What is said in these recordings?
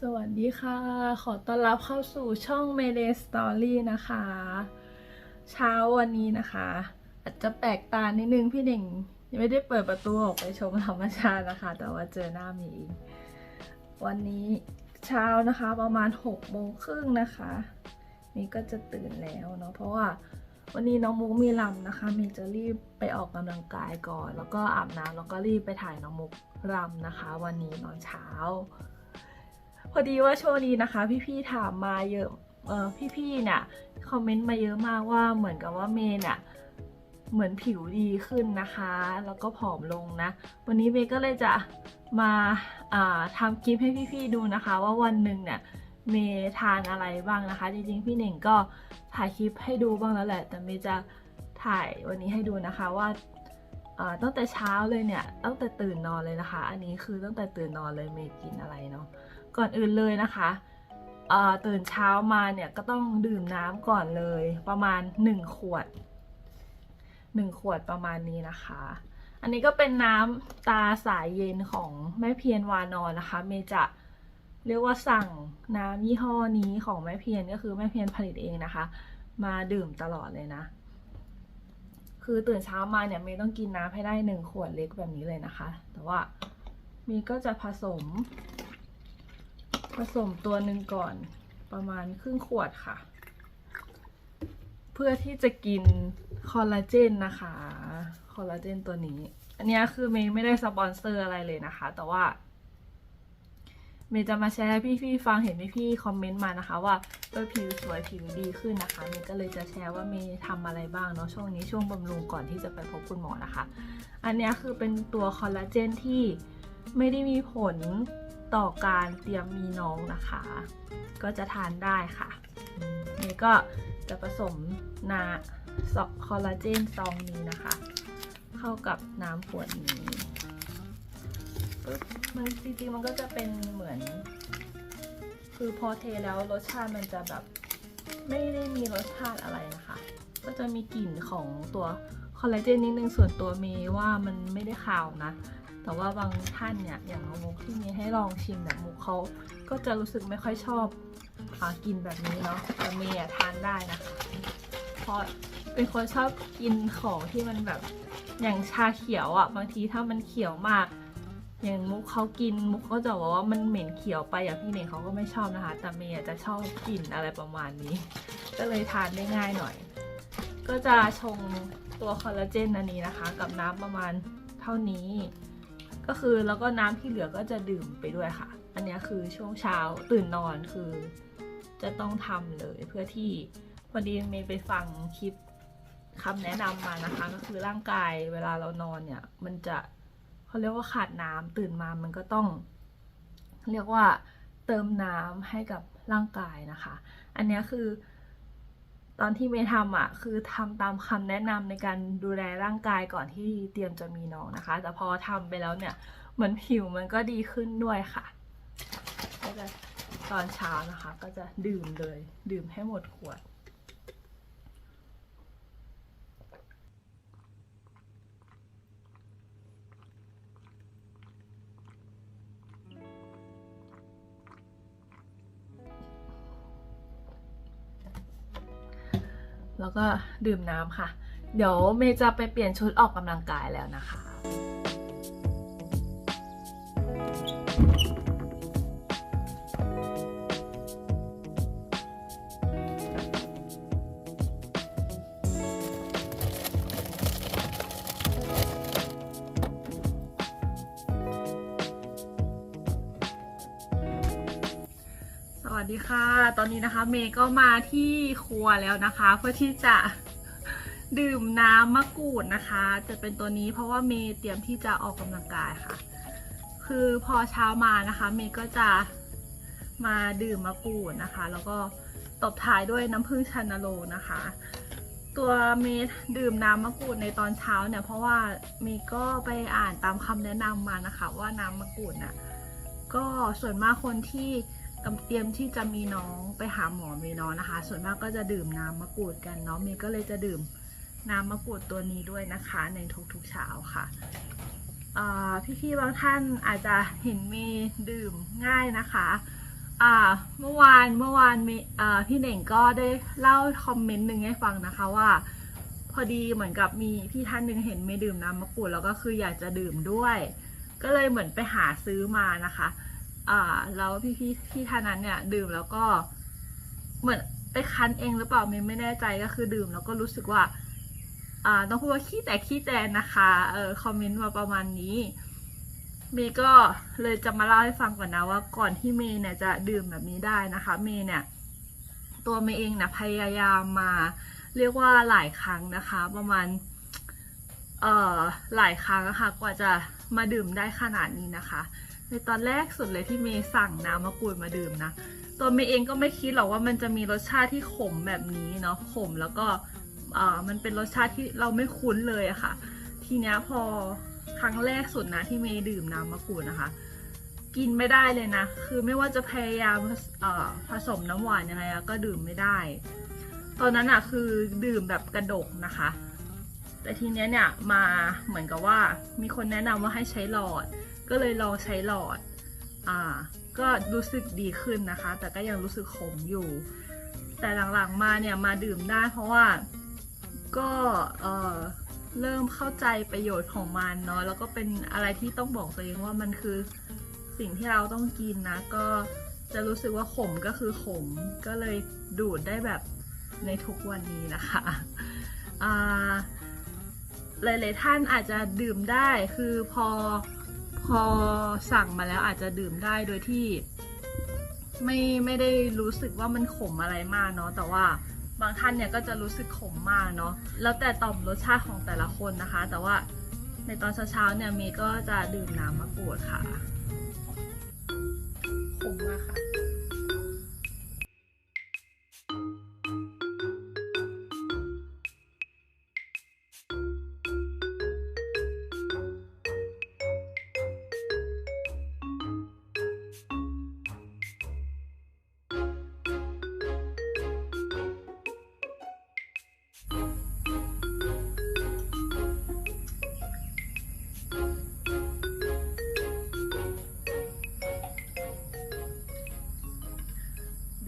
สวัสดีค่ะ ขอต้อนรับเข้าสู่ช่อง Mayday Story นะคะ เช้าวันนี้นะคะ อาจจะแปลกตานิดนึงพี่เด่งยังไม่ได้เปิดประตูออกไปชมธรรมชาตินะคะ แต่ว่าเจอหน้ามีเองวันนี้เช้านะคะประมาณ6โมงครึ่งนะคะมีก็จะตื่นแล้วเนาะเพราะว่าวันนี้น้องมุกมีลำนะคะมีจะรีบไปออกกำลังกายก่อน แล้วก็อาบน้ำแล้วก็รีบไปถ่ายน้องมุกรำนะคะ วันนี้ตอนเช้า พอดีว่าช่วงนี้นะคะ พี่ๆถามมาเยอะเออพี่ๆเนี่ยคอมเมนต์มาเยอะมากว่าเหมือนกับว่าเมย์เนี่ยเหมือนผิวดีขึ้นนะคะ แล้วก็ผอมลงนะ วันนี้เมย์ก็เลยจะมาาทำคลิปให้พี่ๆดูนะคะ ว่าวันหนึ่งเนี่ยเมย์ทานอะไรบ้างนะคะ จริงๆพี่เหน่งก็ถ่ายคลิปให้ดูบ้างแล้วแหละ แต่เมย์จะถ่ายวันนี้ให้ดูนะคะว่าอ่าตั้งแต่เช้าเลยเนี่ยตั้งแต่ตื่นนอนเลยนะคะ อันนี้คือตั้งแต่ตื่นนอนเลยเมย์กินอะไรเนาะ ก่อนอื่นเลยนะคะเอ่อตื่นเช้ามาเนี่ยก็ต้องดื่มน้ำก่อนเลย ประมาณ 1 ขวด 1 ขวดประมาณนี้นะคะ อันนี้ก็เป็นน้ำตาสายเย็นของแม่เพียรวานอนนะคะ เมย์จะเรียกว่าสั่งน้ำยี่ห้อนี้ของแม่เพียรก็คือแม่เพียรผลิตเองนะคะ มาดื่มตลอดเลยนะ คือตื่นเช้ามาเนี่ยเมย์ต้องกินน้ำให้ได้หนึ่งขวดเล็กแบบนี้เลยนะคะ แต่ว่าเมย์ก็จะผสม ผสมตัวหนึ่งก่อนประมาณครึ่งขวดค่ะ เพื่อที่จะกินคอลลาเจนนะคะ คอลลาเจนตัวนี้ อันนี้คือเมย์ไม่ได้สปอนเซอร์อะไรเลยนะคะ แต่ว่าเมย์จะมาแชร์ให้พี่ๆฟังเห็นพี่ๆคอมเมนต์มานะคะว่าเออผิวสวยผิวดีขึ้นนะคะเมย์ก็เลยจะแชร์ว่าเมย์ทำอะไรบ้างเนาะช่วงนี้ช่วงบำรุงก่อนที่จะไปพบคุณหมอนะคะ อันนี้คือเป็นตัวคอลลาเจนที่ไม่ได้มีผล ต่อการเตรียมมีน้องนะคะ ก็จะทานได้ค่ะ นี่ก็จะผสมนาซอคอลลาเจนซองนี้นะคะ เข้ากับน้ำขวดนี้มันจริงๆมันก็จะเป็นเหมือน คือพอเทแล้วรสชาติมันจะแบบไม่ได้มีรสชาติอะไรนะคะ ก็จะมีกลิ่นของตัวคอลลาเจนนิดนึงส่วนตัวเมยว่ามันไม่ได้ขาวนะ แต่ว่าบางท่านเนี่ยอย่างมุกที่มีให้ลองชิมเนี่ยมุกเขาก็จะรู้สึกไม่ค่อยชอบอกินแบบนี้เนาะแต่เมย์อะทานได้นะคะเพราะเป็นคนชอบกินของที่มันแบบอย่างชาเขียวอะ่ะบางทีถ้ามันเขียวมาก อย่างมุกเขากินมุกก็จะบอกว่ามันเหม็นเขียวไปอย่างพี่เน่งเขาก็ไม่ชอบนะคะ แต่เมย์จะชอบกลิ่นอะไรประมาณนี้ ก็เลยทานได้ง่ายหน่อย ก็จะชงตัวคอลลาเจนอันนี้นะคะ กับน้ำประมาณเท่านี้ ก็คือแล้วก็น้ำที่เหลือก็จะดื่มไปด้วยค่ะ อันนี้คือช่วงเช้าตื่นนอนคือจะต้องทำเลยเพื่อที่พอดีเมย์ไปฟังคลิปคำแนะนำมานะคะ ก็คือร่างกายเวลาเรานอนเนี่ย มันจะเขาเรียกว่าขาดน้ำตื่นมามันก็ต้อง เรียกว่าเติมน้ำให้กับร่างกายนะคะ อันนี้คือ ตอนที่เมย์ทำอะคือทำตามคำแนะนำในการดูแลร่างกายก่อนที่เตรียมจะมีน้องนะคะ แต่พอทำไปแล้วเนี่ยเหมือนผิวมันก็ดีขึ้นด้วยค่ะก็จะตอนเช้านะคะ ก็จะดื่มเลย ดื่มให้หมดขวด ก็ดื่มน้ำค่ะ เดี๋ยวเมย์จะไปเปลี่ยนชุดออกกำลังกายแล้วนะคะ สวัสดีค่ะ ตอนนี้นะคะ เมย์ก็มาที่ครัวแล้วนะคะ เพื่อที่จะดื่มน้ำมะกรูดนะคะ จะเป็นตัวนี้เพราะว่าเมย์เตรียมที่จะออกกำลังกายค่ะ คือพอเช้ามานะคะ เมย์ก็จะมาดื่มมะกรูดนะคะ แล้วก็ตบท้ายด้วยน้ำผึ้งชันาโลนะคะ ตัวเมย์ดื่มน้ำมะกรูดในตอนเช้าเนี่ย เพราะว่าเมย์ก็ไปอ่านตามคำแนะนำมานะคะ ว่าน้ำมะกรูดน่ะก็ส่วนมากคนที่ กำเตรียมที่จะมีน้องไปหาหมอมีน้องนะคะ ส่วนมากก็จะดื่มน้ำมะกรูดกันเนาะเมย์ก็เลยจะดื่มน้ำมะกรูดตัวนี้ด้วยนะคะ ในทุกๆเช้าค่ะพี่ๆบางท่านอาจจะเห็นเมย์ดื่มง่ายนะคะเมื่อวานเมื่อวานพี่เน่งก็ได้เล่าคอมเมนต์หนึ่งให้ฟังนะคะว่า พอดีเหมือนกับมีพี่ท่านหนึ่งเห็นเมย์ดื่มน้ำมะกรูดแล้วก็คืออยากจะดื่มด้วย ก็เลยเหมือนไปหาซื้อมานะคะ อ่าแล้วพี่พี่พี่ท่านนั้นเนี่ย ดื่มแล้วก็ เหมือนไปคันเองหรือเปล่าเมย์ไม่แน่ใจก็คือดื่ม แล้วก็รู้สึกว่า อ่า ต้องพูดว่าขี้แตกขี้แตนนะคะเออคอมเมนต์มาประมาณนี้เมย์ก็เลยจะมาเล่าให้ฟังก่อนนะว่าก่อนที่เมย์เนี่ยจะดื่มแบบนี้ได้นะคะ เมย์เนี่ย ตัวเมย์เองนะพยายามมา เรียกว่าหลายครั้งนะคะ ประมาณเอ่อหลายครั้งนะคะกว่าจะมาดื่มได้ขนาดนี้นะคะ ในตอนแรกสุดเลยที่เมย์สั่งน้ำมะกรูดมาดื่มนะ ตัวเมย์เองก็ไม่คิดหรอกว่ามันจะมีรสชาติที่ขมแบบนี้เนาะขมแล้วก็เออมันเป็นรสชาติที่เราไม่คุ้นเลยอะค่ะ ทีเนี้ยพอครั้งแรกสุดนะที่เมย์ดื่มน้ำมะกรูดนะคะ กินไม่ได้เลยนะ คือไม่ว่าจะพยายามผสมน้ำหวานยังไงก็ดื่มไม่ได้ ตอนนั้นอะคือดื่มแบบกระดกนะคะ แต่ทีเนี้ยเนี่ยมาเหมือนกับว่ามีคนแนะนำว่าให้ใช้หลอด ก็เลยลองใช้หลอดอ่าก็รู้สึกดีขึ้นนะคะ แต่ก็ยังรู้สึกขมอยู่ แต่หลังๆมาเนี่ยมาดื่มได้เพราะว่าก็เออเริ่มเข้าใจประโยชน์ของมันเนาะแล้วก็เป็นอะไรที่ต้องบอกตัวเองว่ามันคือสิ่งที่เราต้องกินนะ ก็จะรู้สึกว่าขมก็คือขม ก็เลยดูดได้แบบในทุกวันนี้นะคะอ่า หลายๆท่านอาจจะดื่มได้คือพอพอสั่งมาแล้วอาจจะดื่มได้โดยที่ ไม่ไม่ได้รู้สึกว่ามันขมอะไรมากเนาะแต่ว่าบางท่านเนี่ยก็จะรู้สึกขมมากเนาะแล้วแต่ต่อมรสชาติของแต่ละคนนะคะ แต่ว่าในตอนเช้าๆเนี่ยเมย์ก็จะดื่มน้ำมะกรูดค่ะขมมากค่ะ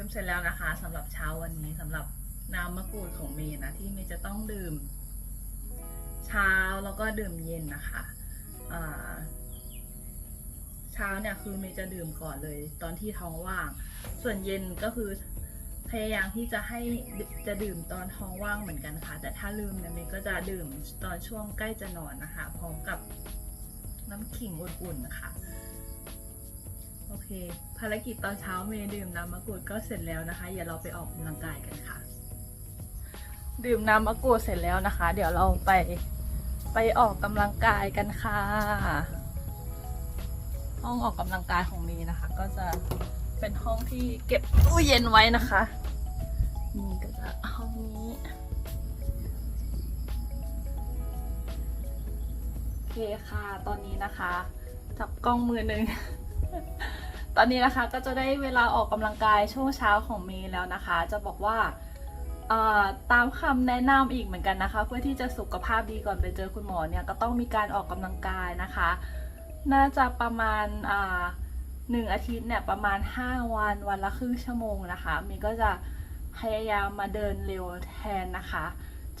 ดื่มเสร็จแล้วนะคะสำหรับเช้าวันนี้สำหรับน้ำมะกรูดของเมย์นะที่เมย์จะต้องดื่ม เช้าแล้วก็ดื่มเย็นนะคะเช้าเนี่ยคือเมย์จะดื่มก่อนเลย ตอนที่ท้องว่าง ส่วนเย็นก็คือพยายามที่จะให้จะดื่มตอนท้องว่างเหมือนกันค่ะ แต่ถ้าลืมเนี่ยเมย์ก็จะดื่มตอนช่วงใกล้จะนอนนะคะ พร้อมกับน้ำขิงอุ่นๆนะคะ โอเค ภารกิจตอนเช้าเมย์ดื่มน้ำมะกรูดก็เสร็จแล้วนะคะอย่าเราไปออกกำลังกายกันค่ะ ดื่มน้ำมะกรูดเสร็จแล้วนะคะ เดี๋ยวเราไปไปออกกำลังกายกันค่ะ ห้องออกกำลังกายของเมย์นะคะ ก็จะเป็นห้องที่เก็บตู้เย็นไว้นะคะนี่ก็จะห้องนี้โอเคค่ะ ตอนนี้นะคะ จับกล้องมือหนึ่ง อนนี้นะคะก็จะได้เวลาออกกำลังกายช่วงเช้าของเมย์แล้วนะคะ จะบอกว่าตามคำแนะนำอีกเหมือนกันนะคะ เพื่อที่จะสุขภาพดีก่อนไปเจอคุณหมอเนี่ยก็ต้องมีการออกกำลังกายนะคะ น่าจะประมาณหนึ่งอาทิตย์เนี่ยประมาณ 5 วันวันละครึ่งชั่วโมงนะคะเมย์ก็จะพยายามมาเดินเร็วแทนนะคะ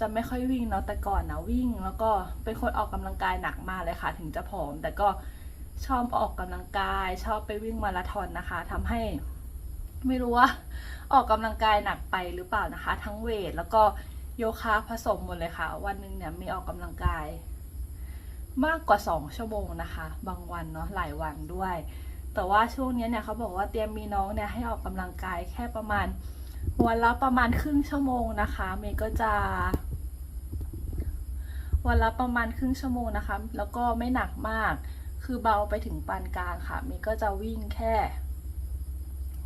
จะไม่ค่อยวิ่งเนาะแต่ก่อนนะวิ่ง แล้วก็เป็นคนออกกำลังกายหนักมากเลยค่ะ ถึงจะผอมแต่ก็ ชอบออกกำลังกาย ชอบไปวิ่งมาราธอนนะคะทำให้ไม่รู้ว่าออกกำลังกายหนักไปหรือเปล่านะคะ ทั้งเวทแล้วก็โยคะผสมหมดเลยค่ะ วันหนึ่งเนี่ยมีออกกำลังกาย มากกว่า 2 ชั่วโมงนะคะ บางวันเนาะหลายวันด้วย แต่ว่าช่วงนี้เนี่ยเขาบอกว่าเตรียมมีน้องเนี่ยให้ออกกำลังกายแค่ประมาณวันละประมาณครึ่งชั่วโมงนะคะเมย์ก็จะวันละประมาณครึ่งชั่วโมงนะคะ แล้วก็ไม่หนักมาก คือเบาไปถึงปานกลางค่ะ มีก็จะวิ่งแค่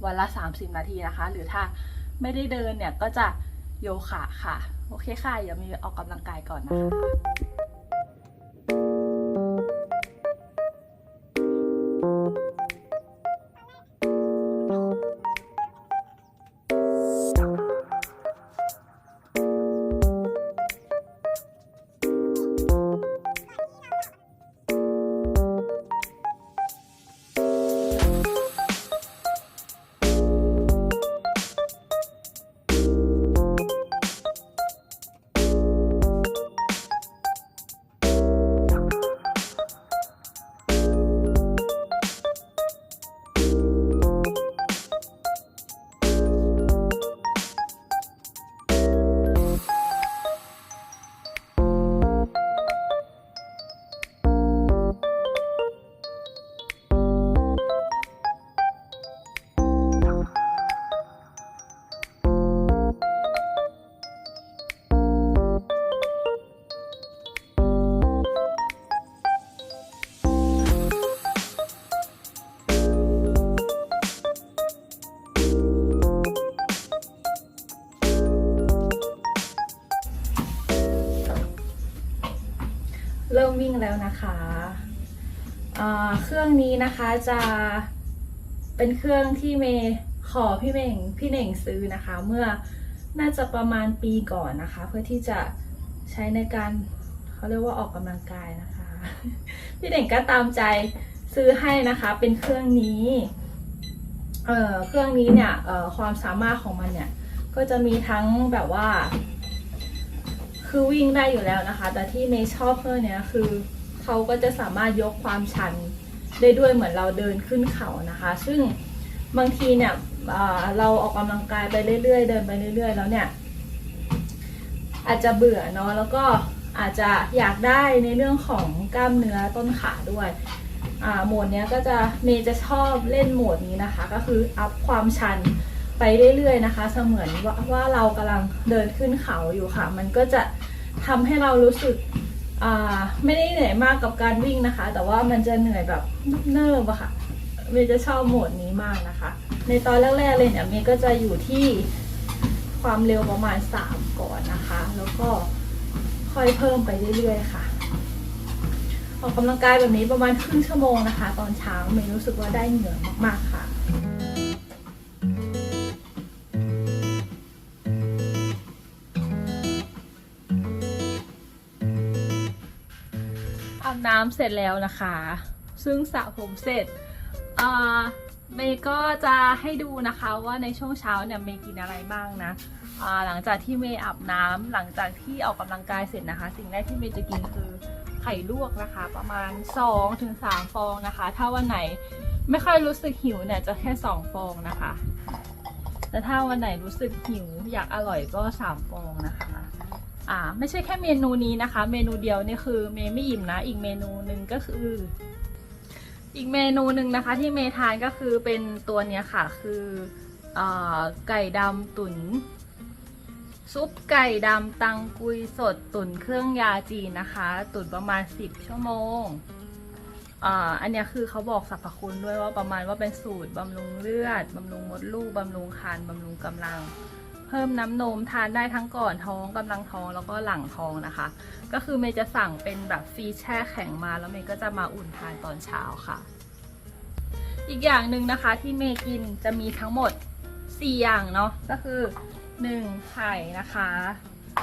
วันละ 30 นาทีนะคะ หรือถ้าไม่ได้เดินเนี่ยก็จะโยคะค่ะ โอเคค่ะ เดี๋ยวมีออกกำลังกายก่อนนะคะ แล้วนะคะเครื่องนี้นะคะจะเป็นเครื่องที่เมย์ขอพี่เม่งพี่เน่งซื้อนะคะ เมื่อน่าจะประมาณปีก่อนนะคะ เพื่อที่จะใช้ในการเขาเรียกว่าออกกำลังกายนะคะ พี่เน่งก็ตามใจซื้อให้นะคะ เป็นเครื่องนี้เเครื่องนี้เนี่ยความสามารถของมันเนี่ยก็จะมีทั้งแบบว่า คือวิ่งได้อยู่แล้วนะคะ แต่ที่เมย์ชอบเครื่อเนี้ยคือเขาก็จะสามารถยกความชันได้ด้วยเหมือนเราเดินขึ้นเขานะคะ ซึ่งบางทีเนี่ยเราออกกำลังกายไปเรื่อยๆ เดินไปเรื่อย ๆ แล้วเนี่ยอาจจะเบื่อเนาะแล้วก็อาจจะอยากได้ในเรื่องของกล้ามเนื้อต้นขาด้วยอ่าโหมดเนี้ยก็จะเมย์จะชอบเล่นโหมดนี้นะคะ ก็คืออัพความชัน ไปเรื่อยๆนะคะ เสมือนว่าว่าเรากำลังเดินขึ้นเขาอยู่ค่ะ มันก็จะทำให้เรารู้สึกไม่ได้เหนื่อยมากกับการวิ่งนะคะ แต่ว่ามันจะเหนื่อยแบบเนิบๆอะค่ะเมย์จะชอบโหมดนี้มากนะคะ ในตอนแรกๆเลยเนี่ยเมย์ก็จะอยู่ที่ความเร็วประมาณ 3 ก่อนนะคะ แล้วก็ค่อยเพิ่มไปเรื่อยๆ ค่ะออกกำลังกายแบบนี้ประมาณครึ่งชั่วโมงนะคะ ตอนเช้าเมย์รู้สึกว่าได้เหงื่อมากๆค่ะ บน้ำเสร็จแล้วนะคะ ซึ่งสระผมเสร็จเมย์ก็จะให้ดูนะคะว่าในช่วงเช้าเนี่ยเมย์กินอะไรบ้างนะหลังจากที่เมย์อาบน้ำหลังจากที่ออกกำลังกายเสร็จนะคะ สิ่งแรกที่เมย์จะกินคือไข่ลวกนะคะ ประมาณ 2-3ถึงฟองนะคะ ถ้าวันไหนไม่ค่อยรู้สึกหิวเนี่ยจะแค่ 2 ฟองนะคะ แต่ถ้าวันไหนรู้สึกหิวอยากอร่อยก็ 3 ฟองนะคะ อ่าไม่ใช่แค่เมนูนี้นะคะ เมนูเดียวนี่คือเมย์ไม่อิ่มนะ อีกเมนูหนึ่งก็คือ อีกเมนูหนึ่งนะคะ ที่เมย์ทานก็คือเป็นตัวเนี้ยค่ะ คืออไก่ดำตุ๋นซุปไก่ดำตังกุยสดตุ๋นเครื่องยาจีนนะคะ ตุ๋นประมาณ 10 ชั่วโมงอ่าอันนี้คือเขาบอกสรรพคุณด้วยว่าประมาณว่าเป็นสูตรบำรุงเลือดบำรุงมดลูกบำรุงคันบำรุงกำลัง พิ่มน้ำนมทานได้ทั้งก่อนท้องกำลังท้องแล้วก็หลังท้องนะคะ ก็คือเมย์จะสั่งเป็นแบบฟรีแช่แข็งมาแล้วเมย์ก็จะมาอุ่นทานตอนเช้าค่ะ อีกอย่างหนึ่งนะคะที่เมย์กินจะมีทั้งหมด 4 อย่างเนาะก็คือ 1. ไข่นะคะ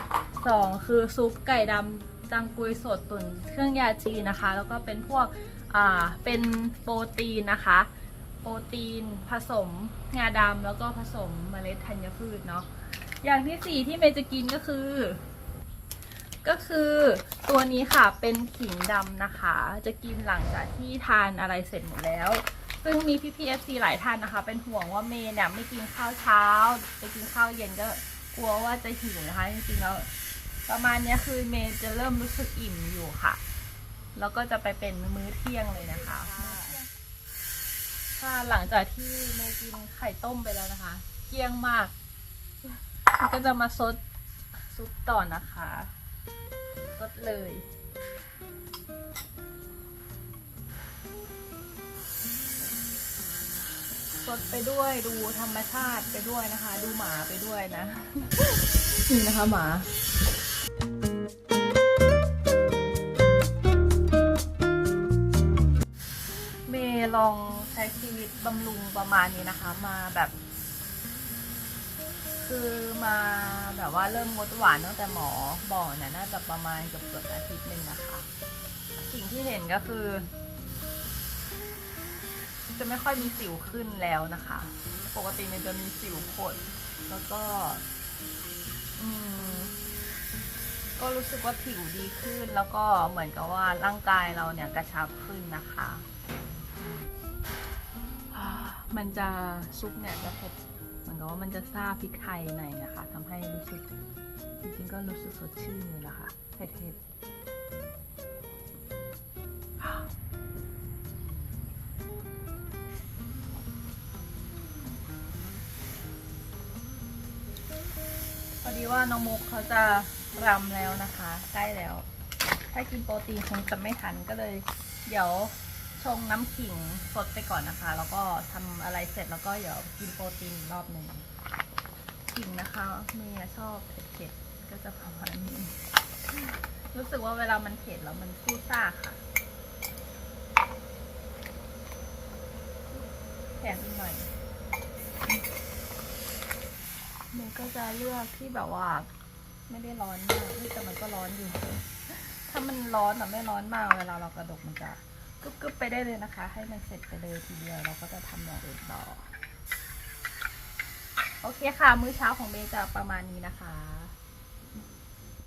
2. คือซุปไก่ดำจังกุยสดตุ๋นเครื่องยาจีนนะคะ แล้วก็เป็นพวกอ่าเป็นโปรตีนนะคะ โปรตีน ผสมงาดำแล้วก็ผสมเมล็ดธัญพืชเนาะอย่างที่สี่ที่เมย์จะกินก็คือ ก็คือตัวนี้ค่ะเป็นขิงดำนะคะ จะกินหลังจากที่ทานอะไรเสร็จหมดแล้ว ซึ่งมีพี่พีเอฟซีหลายท่านนะคะ เป็นห่วงว่าเมย์เนี่ยไม่กินข้าวเช้าไปกินข้าวเย็นก็กลัวว่าจะหิวนะคะจริงๆแล้วประมาณนี้คือเมย์จะเริ่มรู้สึกอิ่มอยู่ค่ะ แล้วก็จะไปเป็นมื้อเที่ยงเลยนะคะ ถ้าหลังจากที่เมย์กินไข่ต้มไปแล้วนะคะ เกลี้ยงมากก็จะมาซดซุปต่อนะคะซดเลยสดไปด้วยดูธรรมชาติไปด้วยนะคะ ดูหมาไปด้วยนะ นี่นะคะหมาเมย์ลอง ชีวิตบำรุงประมาณนี้นะคะ มาแบบ คือมาแบบว่าเริ่มงดหวานตั้งแต่หมอบอกเนี่ยน่าจะประมาณเกือบเกือบอาทิตย์หนึ่งนะคะ สิ่งที่เห็นก็คือ จะไม่ค่อยมีสิวขึ้นแล้วนะคะ ปกติมันจะมีสิวขดแล้วก็ก็รู้สึกว่าผิวดีขึ้นแล้วก็เหมือนกับว่าร่างกายเราเนี่ยกระชับขึ้นนะคะ มันจะซุปเนี่ยจะเผ็ดเหมือนกับว่ามันจะซาพริกไทยหน่อยนะคะทำให้รู้สึกจริงๆก็รู้สึกสดชื่นเลยนะคะเผ็ดๆอ่าพอดีว่าน้องมุกเขาจะรำแล้วนะคะ ใกล้แล้ว ถ้ากินโปรตีนคงจะไม่ทันก็เลย เดี๋ยว ชงน้ำขิงสดไปก่อนนะคะ แล้วก็ทำอะไรเสร็จแล้วก็เดี๋ยวกินโปรตีนรอบหนึ่งขิงนะคะเมียชอบเผ็ดๆก็จะประมาณนี้ รู้สึกว่าเวลามันเผ็ดแล้วมันซู่ซ่าค่ะแถมอีกหน่อยเมันก็จะเลือกที่แบบว่า ไม่ได้ร้อนมากแต่มันก็ร้อนอยู่ ถ้ามันร้อนแต่ไม่ร้อนมากเวลาเรากระดกมันจะ กึบๆไปได้เลยนะคะ ให้มันเสร็จไปเลยทีเดียวเราก็จะทำอย่างอื่นต่อ โอเคค่ะ มื้อเช้าของเมย์จะประมาณนี้นะคะ